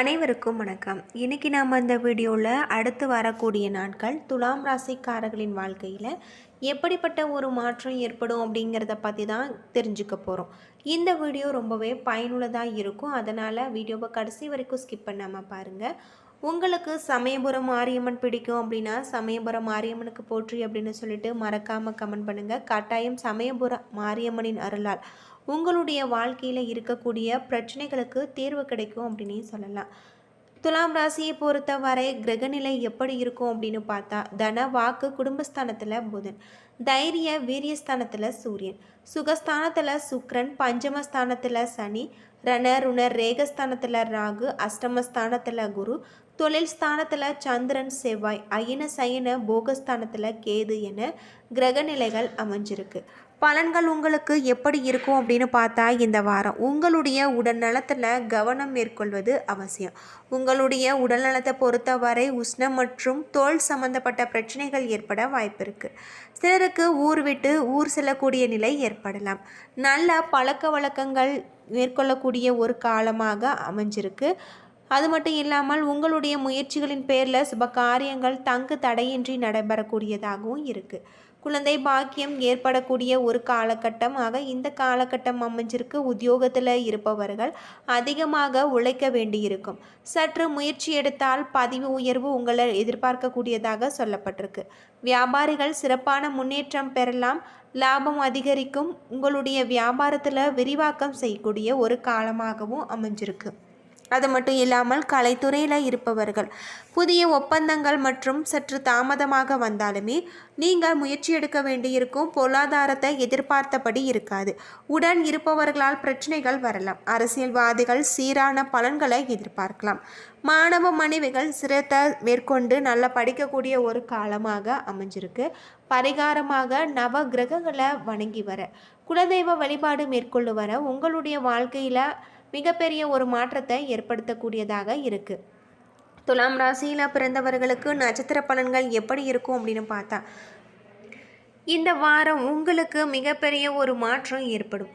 அனைவருக்கும் வணக்கம். இன்றைக்கி நாம் அந்த வீடியோவில் அடுத்து வரக்கூடிய நாட்கள் துலாம் ராசிக்காரர்களின் வாழ்க்கையில் எப்படிப்பட்ட ஒரு மாற்றம் ஏற்படும் அப்படிங்கிறத பற்றி தான் தெரிஞ்சுக்க போகிறோம் இந்த வீடியோ ரொம்பவே பயனுள்ளதாக இருக்கும். அதனால் வீடியோவை கடைசி வரைக்கும் ஸ்கிப் பண்ணாமல் பாருங்கள் உங்களுக்கு சமயபுரம் மாரியம்மன் பிடிக்கும் அப்படின்னா சமயபுரம் மாரியம்மனுக்கு போற்றி அப்படின்னு சொல்லிட்டு மறக்காமல் கமெண்ட் பண்ணுங்கள் கட்டாயம் சமயபுரம் மாரியம்மனின் அருளால் உங்களுடைய வாழ்க்கையில் இருக்கக்கூடிய பிரச்சனைகளுக்கு தீர்வு கிடைக்கும் அப்படின்னு சொல்லலாம். துலாம் ராசியை பொறுத்தவரை கிரகநிலை எப்படி இருக்கும் அப்படின்னு பார்த்தா தன வாக்கு குடும்பஸ்தானத்தில் புதன் தைரிய வீரியஸ்தானத்தில் சூரியன் சுகஸ்தானத்தில் சுக்ரன் பஞ்சமஸ்தானத்தில் சனி ரண ருண ரேகஸ்தானத்தில் ராகு அஷ்டமஸ்தானத்தில் குரு தொழில் ஸ்தானத்தில் சந்திரன் செவ்வாய் அயன சயன போகஸ்தானத்தில் கேது என கிரகநிலைகள் அமைஞ்சிருக்கு. பலன்கள் உங்களுக்கு எப்படி இருக்கும் அப்படின்னு பார்த்தா இந்த வாரம் உங்களுடைய உடல் நலத்தில் கவனம் மேற்கொள்வது அவசியம். உங்களுடைய உடல் நலத்தை பொறுத்தவரை உஷ்ணம் மற்றும் தோல் சம்பந்தப்பட்ட பிரச்சனைகள் ஏற்பட வாய்ப்பு இருக்குது சிலருக்கு ஊர் விட்டு ஊர் செல்லக்கூடிய நிலை ஏற்படலாம். நல்ல பழக்க வழக்கங்கள் மேற்கொள்ளக்கூடிய ஒரு காலமாக அமைஞ்சிருக்கு. அது மட்டும் இல்லாமல் உங்களுடைய முயற்சிகளின் பேரில் சுப காரியங்கள் தங்கு தடையின்றி நடைபெறக்கூடியதாகவும் இருக்குது குழந்தை பாக்கியம் ஏற்படக்கூடிய ஒரு காலகட்டமாக இந்த காலகட்டம் அமைஞ்சிருக்கு. உத்தியோகத்தில் இருப்பவர்கள் அதிகமாக உழைக்க வேண்டியிருக்கும். சற்று முயற்சி எடுத்தால் பதிவு உயர்வு உங்களை எதிர்பார்க்கக்கூடியதாக சொல்லப்பட்டிருக்கு. வியாபாரிகள் சிறப்பான முன்னேற்றம் பெறலாம். லாபம் அதிகரிக்கும். உங்களுடைய வியாபாரத்தில் விரிவாக்கம் செய்யக்கூடிய ஒரு காலமாகவும் அமைஞ்சிருக்கு. அது மட்டும் இல்லாமல் கலைத்துறையில் இருப்பவர்கள். புதிய ஒப்பந்தங்கள் மற்றும் சற்று தாமதமாக வந்தாலுமே நீங்கள் முயற்சி எடுக்க வேண்டியிருக்கும் பொருளாதாரத்தை எதிர்பார்த்தபடி இருக்காது. உடன் இருப்பவர்களால் பிரச்சனைகள் வரலாம். அரசியல்வாதிகள் சீரான பலன்களை எதிர்பார்க்கலாம். மாணவ மனைவிகள் சிரத்தை மேற்கொண்டு நல்லா படிக்கக்கூடிய ஒரு காலமாக அமைஞ்சிருக்கு. பரிகாரமாக நவ கிரகங்களை வணங்கி வர குலதெய்வ வழிபாடு மேற்கொண்டு வர உங்களுடைய வாழ்க்கையில் மிகப்பெரிய ஒரு மாற்றத்தை ஏற்படுத்தக்கூடியதாக இருக்குது துலாம் ராசியில் பிறந்தவர்களுக்கு நட்சத்திர பலன்கள் எப்படி இருக்கும் அப்படின்னு பார்த்தா இந்த வாரம் உங்களுக்கு மிகப்பெரிய ஒரு மாற்றம் ஏற்படும்.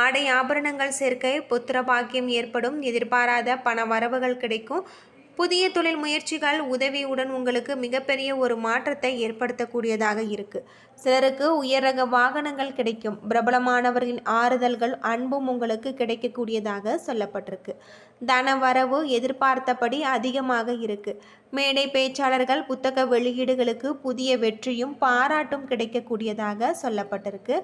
ஆடை ஆபரணங்கள் சேர்க்கை புத்திர பாக்கியம் ஏற்படும். எதிர்பாராத பண வரவுகள் கிடைக்கும். புதிய தொழில் முயற்சிகள் உதவியுடன் உங்களுக்கு மிகப்பெரிய ஒரு மாற்றத்தை ஏற்படுத்தக்கூடியதாக இருக்கு. சிலருக்கு உயர் ரக வாகனங்கள் கிடைக்கும். பிரபலமானவர்களின் ஆறுதல்கள் அன்பும் உங்களுக்கு கிடைக்கக்கூடியதாக சொல்லப்பட்டிருக்கு. தன வரவு எதிர்பார்த்தபடி அதிகமாக இருக்கு. மேடை பேச்சாளர்கள் புத்தக வெளியீடுகளுக்கு புதிய வெற்றியும் பாராட்டும் கிடைக்கக்கூடியதாக சொல்லப்பட்டிருக்கு.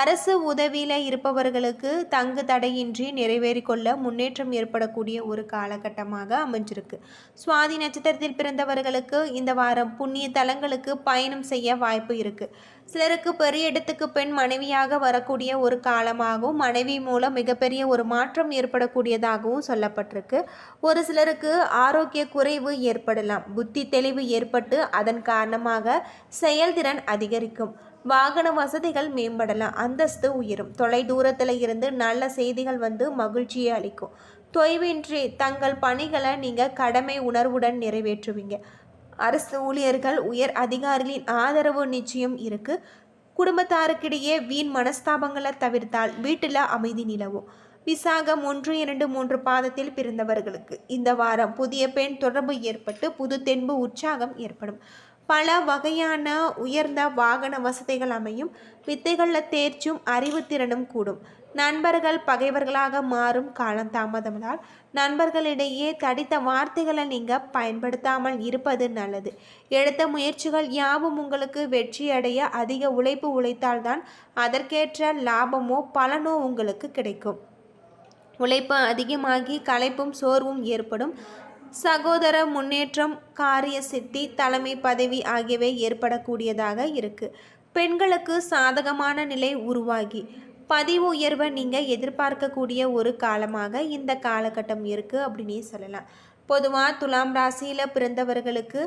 அரசு உதவியில் இருப்பவர்களுக்கு தங்கு தடையின்றி நிறைவேறிக்கொள்ள முன்னேற்றம் ஏற்படக்கூடிய ஒரு காலகட்டமாக அமைஞ்சிருக்கு. சுவாதி நட்சத்திரத்தில் பிறந்தவர்களுக்கு இந்த வாரம் புண்ணிய தலங்களுக்கு பயணம் செய்ய வாய்ப்பு இருக்கு. சிலருக்கு பெரிய இடத்துக்கு பெண் மனைவியாக வரக்கூடிய ஒரு காலமாகவும் மனைவி மூலம் மிகப்பெரிய ஒரு மாற்றம் ஏற்படக்கூடியதாகவும் சொல்லப்பட்டிருக்கு. ஒரு சிலருக்கு ஆரோக்கிய குறைவு ஏற்படலாம் புத்தி தெளிவு ஏற்பட்டு அதன் காரணமாக செயல்திறன் அதிகரிக்கும். வாகன வசதிகள் மேம்படலாம். அந்தஸ்து உயரும். தொலை தூரத்தில் இருந்து நல்ல செய்திகள் வந்து மகிழ்ச்சியை அளிக்கும். தொய்வின்றி தங்கள் பணிகளை நீங்கள் கடமை உணர்வுடன் நிறைவேற்றுவீங்க. அரசு ஊழியர்கள் உயர் அதிகாரிகளின் ஆதரவு நிச்சயம் இருக்கு. குடும்பத்தாருக்கிடையே வீண் மனஸ்தாபங்களை தவிர்த்தால் வீட்டில் அமைதி நிலவும். விசாகம் ஒன்று இரண்டு மூன்று பாதத்தில் பிறந்தவர்களுக்கு. இந்த வாரம் புதிய பெண் தொடர்பு ஏற்பட்டு புது தென்பு உற்சாகம் ஏற்படும். பல வகையான உயர்ந்த வாகன வசதிகள் அமையும். வித்தைகளில் தேர்ச்சும் அறிவுத்திறனும் கூடும். நண்பர்கள் பகைவர்களாக மாறும் காலம் தாமதமானால் நண்பர்களிடையே தடித்த வார்த்தைகளை நீங்கள் பயன்படுத்தாமல் இருப்பது நல்லது. எடுத்த முயற்சிகள் யாவும் உங்களுக்கு வெற்றியடைய அதிக உழைப்பு உழைத்தால்தான் அதற்கேற்ற லாபமோ பலனோ உங்களுக்கு கிடைக்கும். உழைப்பு அதிகமாகி களைப்பும் சோர்வும் ஏற்படும். சகோதர முன்னேற்றம் காரிய சித்தி தலைமை பதவி ஆகியவை ஏற்படக்கூடியதாக இருக்கு. பெண்களுக்கு சாதகமான நிலை உருவாகி. பதிவு உயர்வை நீங்கள் எதிர்பார்க்கக்கூடிய ஒரு காலமாக இந்த காலகட்டம் இருக்குது அப்படின்னே சொல்லலாம். பொதுவாக துலாம் ராசியில் பிறந்தவர்களுக்கு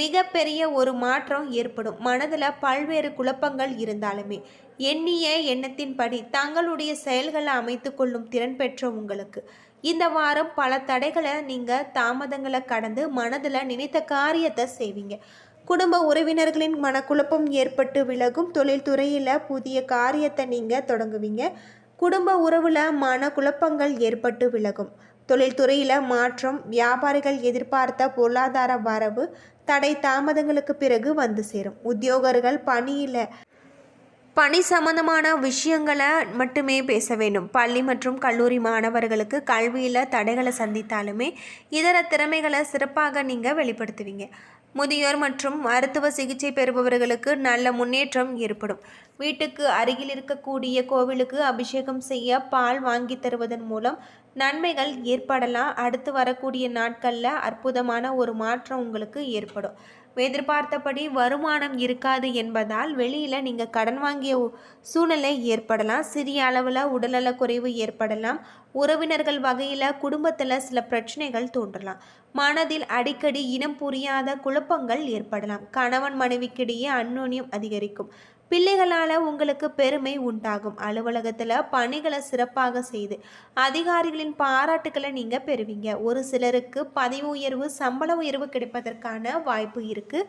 மிகப்பெரிய ஒரு மாற்றம் ஏற்படும். மனதில் பல்வேறு குழப்பங்கள் இருந்தாலுமே எண்ணிய எண்ணத்தின்படி தங்களுடைய செயல்களை அமைத்து கொள்ளும் திறன் பெற்ற உங்களுக்கு. இந்த வாரம் பல தடைகளை நீங்கள் தாமதங்களை கடந்து மனதில் நினைத்த காரியத்தை செய்வீங்க. குடும்ப உறவினர்களின் மனக்குழப்பம் ஏற்பட்டு விலகும் தொழில்துறையில் புதிய காரியத்தை நீங்கள் தொடங்குவீங்க. குடும்ப உறவில் மன குழப்பங்கள் ஏற்பட்டு விலகும். தொழில்துறையில் மாற்றம் வியாபாரிகள் எதிர்பார்த்த பொருளாதார வரவு தடை தாமதங்களுக்கு பிறகு வந்து சேரும். உத்தியோகர்கள் பணியில் பணி சம்பந்தமான விஷயங்களை மட்டுமே பேச வேண்டும். பள்ளி மற்றும் கல்லூரி மாணவர்களுக்கு கல்வியில் தடைகளை சந்தித்தாலுமே இதர திறமைகளை சிறப்பாக நீங்கள் வெளிப்படுத்துவீங்க. முதியோர் மற்றும் மருத்துவ சிகிச்சை பெறுபவர்களுக்கு நல்ல முன்னேற்றம் ஏற்படும். வீட்டுக்கு அருகில் இருக்கக்கூடிய கோவிலுக்கு அபிஷேகம் செய்ய பால் வாங்கி தருவதன் மூலம் நன்மைகள் ஏற்படலாம். அடுத்து வரக்கூடிய நாட்களில் அற்புதமான ஒரு மாற்றம் உங்களுக்கு ஏற்படும். எதிர்பார்த்தபடி வருமானம் இருக்காது என்பதால் வெளியில் நீங்கள் கடன் வாங்கிய சூழ்நிலை ஏற்படலாம். சிறிய அளவில் உடல்நலக் குறைவு ஏற்படலாம். உறவினர்கள் வகையில் குடும்பத்தில் சில பிரச்சனைகள் தோன்றலாம். மனதில் அடிக்கடி இனம் புரியாத குழப்பங்கள் ஏற்படலாம். கணவன் மனைவிக்கிடையே அந்நோன்யம் அதிகரிக்கும். பிள்ளைகளால் உங்களுக்கு பெருமை உண்டாகும். அலுவலகத்தில் பணிகளை சிறப்பாக செய்து அதிகாரிகளின் பாராட்டுக்களை நீங்கள் பெறுவீங்க. ஒரு சிலருக்கு பதவி உயர்வு சம்பள உயர்வு கிடைப்பதற்கான வாய்ப்பு இருக்குது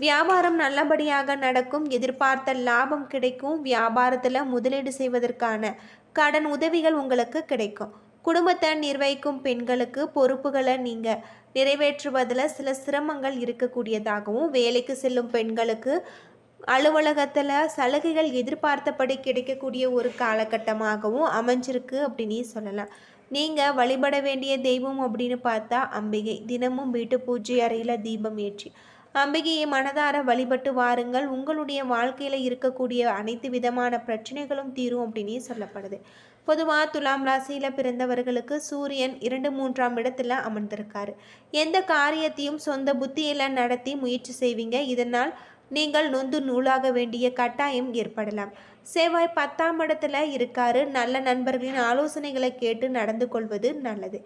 வியாபாரம் நல்லபடியாக நடக்கும். எதிர்பார்த்த லாபம் கிடைக்கும். வியாபாரத்தில் முதலீடு செய்வதற்கான கடன் உதவிகள் உங்களுக்கு கிடைக்கும். குடும்பத்தை நிர்வகிக்கும் பெண்களுக்கு பொறுப்புகளை நீங்கள் நிறைவேற்றுவதில் சில சிரமங்கள் இருக்கக்கூடியதாகவும் வேலைக்கு செல்லும் பெண்களுக்கு அலுவலகத்தில் சலுகைகள் எதிர்பார்த்தபடி கிடைக்கக்கூடிய ஒரு காலகட்டமாகவும் அமைஞ்சிருக்கு அப்படின்னு சொல்லலாம். நீங்கள் வழிபட வேண்டிய தெய்வம் அப்படின்னு பார்த்தா அம்பிகை. தினமும் வீட்டு பூஜை அறையில் தீபம் ஏற்றி அம்பிகையை மனதார வழிபட்டு வாருங்கள். உங்களுடைய வாழ்க்கையில் இருக்கக்கூடிய அனைத்து விதமான பிரச்சனைகளும் தீரும் அப்படின்னு சொல்லப்படுது. பொதுவாக துலாம் ராசியில் பிறந்தவர்களுக்கு சூரியன் இரண்டு மூன்றாம் இடத்துல அமர்ந்திருக்காரு. எந்த காரியத்தையும் சொந்த புத்தியில் நடத்தி முயற்சி செய்வீங்க. இதனால் நீங்கள் நொந்து நூலாக வேண்டிய கட்டாயம் ஏற்படலாம். செவ்வாய் பத்தாம் இடத்துல இருக்காரு. நல்ல நண்பர்களின் ஆலோசனைகளை கேட்டு நடந்து கொள்வது நல்லது.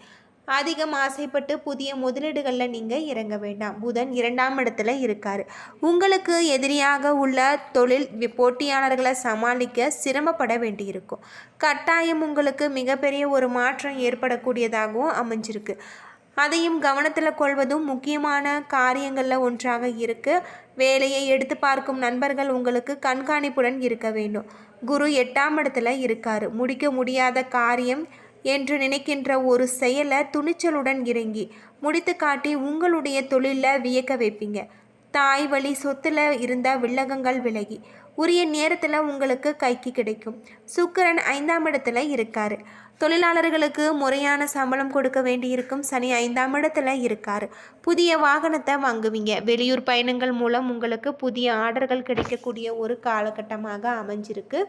அதிகம் ஆசைப்பட்டு புதிய முதலீடுகளில் நீங்கள் இறங்க வேண்டாம். புதன் இரண்டாம் இடத்துல இருக்கார். உங்களுக்கு எதிரியாக உள்ள தொழில் போட்டியாளர்களை சமாளிக்க சிரமப்பட வேண்டியிருக்கும். கட்டாயம் உங்களுக்கு மிகப்பெரிய ஒரு மாற்றம் ஏற்படக்கூடியதாகவும் அமைஞ்சிருக்கு. அதையும் கவனத்தில் கொள்வதும் முக்கியமான காரியங்களில் ஒன்றாக இருக்கு. வேலையை எடுத்து பார்க்கும் நண்பர்கள் உங்களுக்கு கண்காணிப்புடன் இருக்க வேண்டும். குரு எட்டாம் இடத்துல இருக்காரு. முடிக்க முடியாத காரியம் என்று நினைக்கின்ற ஒரு செயலை துணிச்சலுடன் இறங்கி முடித்து காட்டி உங்களுடைய தொழிலில் வியக்க வைப்பீங்க. தாய் வழி சொத்தில் இருந்த வில்லகங்கள் விலகி உரிய நேரத்தில் உங்களுக்கு கைக்கு கிடைக்கும். சுக்கரன் ஐந்தாம் இடத்துல இருக்காரு. தொழிலாளர்களுக்கு முறையான சம்பளம் கொடுக்க வேண்டியிருக்கும் சனி ஐந்தாம் இடத்துல இருக்காரு. புதிய வாகனத்தை வாங்குவீங்க. வெளியூர் பயணங்கள் மூலம் உங்களுக்கு புதிய ஆர்டர்கள் கிடைக்கக்கூடிய ஒரு காலகட்டமாக அமைஞ்சிருக்கு.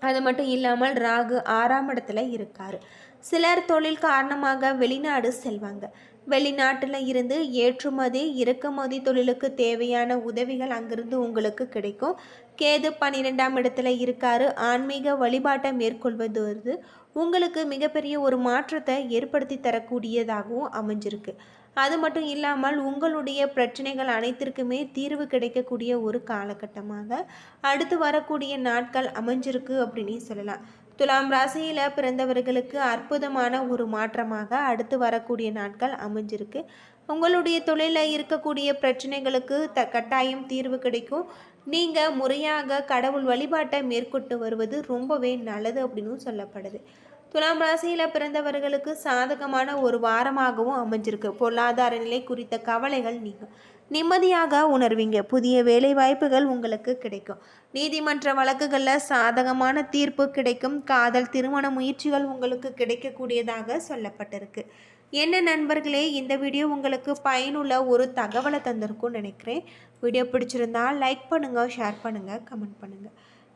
அது மட்டும் இல்லாமல் ராகு ஆறாம் இடத்துல இருக்காரு. சிலர் தொழில் காரணமாக வெளிநாடு செல்வாங்க. வெளிநாட்டில் இருந்து ஏற்றுமதி இறக்குமதி தொழிலுக்கு தேவையான உதவிகள் அங்கிருந்து உங்களுக்கு கிடைக்கும். கேது பன்னிரெண்டாம் இடத்துல இருக்காரு. ஆன்மீக வழிபாட்டை மேற்கொள்வது வருது உங்களுக்கு மிகப்பெரிய ஒரு மாற்றத்தை ஏற்படுத்தி தரக்கூடியதாகவும் அமைஞ்சிருக்கு. அது மட்டும் இல்லாமல் உங்களுடைய பிரச்சனைகள் அனைத்திற்குமே தீர்வு கிடைக்கக்கூடிய ஒரு காலகட்டமாக அடுத்து வரக்கூடிய நாட்கள் அமைஞ்சிருக்கு அப்படின்னு சொல்லலாம். துலாம் ராசியில் பிறந்தவர்களுக்கு அற்புதமான ஒரு மாற்றமாக அடுத்து வரக்கூடிய நாட்கள் அமைஞ்சிருக்கு. உங்களுடைய தொழிலில் இருக்கக்கூடிய பிரச்சனைகளுக்கு த கட்டாயம் தீர்வு கிடைக்கும். நீங்கள் முறையாக கடவுள் வழிபாட்டை மேற்கொண்டு வருவது ரொம்பவே நல்லது அப்படின்னு சொல்லப்படுது. துலாம் ராசியில் பிறந்தவர்களுக்கு சாதகமான ஒரு வாரமாகவும் அமைஞ்சிருக்கு. பொருளாதார நிலை குறித்த கவலைகள் நீங்கும். நிம்மதியாக உணர்வீங்க. புதிய வேலை வாய்ப்புகள் உங்களுக்கு கிடைக்கும். நீதிமன்ற வழக்குகளில் சாதகமான தீர்ப்பு கிடைக்கும். காதல் திருமண முயற்சிகள் உங்களுக்கு கிடைக்கக்கூடியதாக சொல்லப்பட்டிருக்கு. என்ன நண்பர்களே இந்த வீடியோ உங்களுக்கு பயனுள்ள ஒரு தகவலை தந்திருக்கும்னு நினைக்கிறேன். வீடியோ பிடிச்சிருந்தால் லைக் பண்ணுங்கள் ஷேர் பண்ணுங்கள் கமெண்ட் பண்ணுங்கள்